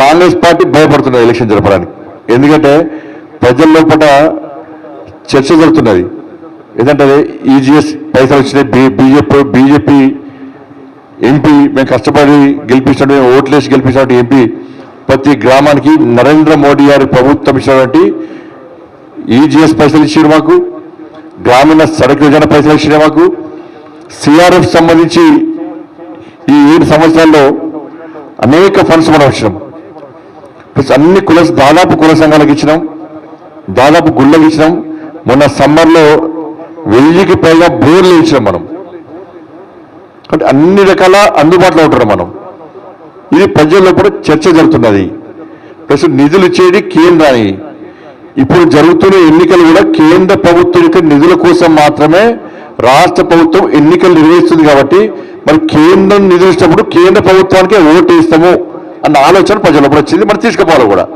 Congress party భయపడుతున్నది election జరపడానికి. ఎందుకంటే ప్రజల లోపల చర్చ జరుగుతున్నది. ఏంటంటే ఈజీఎస్ పైసలు వచ్చినాయి బీజేపీ బీజేపీ ఎంపీ మేము కష్టపడి గెలిపించినట్టు ఓట్లేసి గెలిపించినట్టు ఎంపీ ప్రతి గ్రామానికి నరేంద్ర మోడీ గారి ప్రభుత్వం ఇచ్చినటువంటి ఈజీఎస్ పైసలు ఇచ్చారు మాకు. గ్రామీణ సడక్ యోజన పైసలు ఇచ్చిన మాకు. సిఆర్ఎఫ్ సంబంధించి ఈ ఏడు సంవత్సరాల్లో అనేక ఫండ్స్ మనం వచ్చినాం ప్లస్ అన్ని కుల దాదాపు కుల సంఘాలకు ఇచ్చినాం. దాదాపు గుళ్ళకి ఇచ్చినాం. మొన్న సమ్మర్లో వెయ్యికి పైగా బోర్లు ఇచ్చినాం మనం. అంటే అన్ని రకాల అందుబాటులో ఉంటున్నాం మనం. ఇది ప్రజల్లో కూడా చర్చ జరుగుతున్నది. ప్లస్ నిధులు ఇచ్చేది కేంద్రాన్ని. ఇప్పుడు జరుగుతున్న ఎన్నికలు కూడా కేంద్ర ప్రభుత్వం యొక్క నిధుల కోసం మాత్రమే రాష్ట్ర ప్రభుత్వం ఎన్నికలు నిర్వహిస్తుంది కాబట్టి మరి కేంద్రం నిధులు ఇచ్చినప్పుడు కేంద్ర ప్రభుత్వానికే ఓటు ఇస్తాము అన్న ఆలోచన ప్రజలప్పుడు వచ్చింది. మరి తీసుకుపోవాలి కూడా.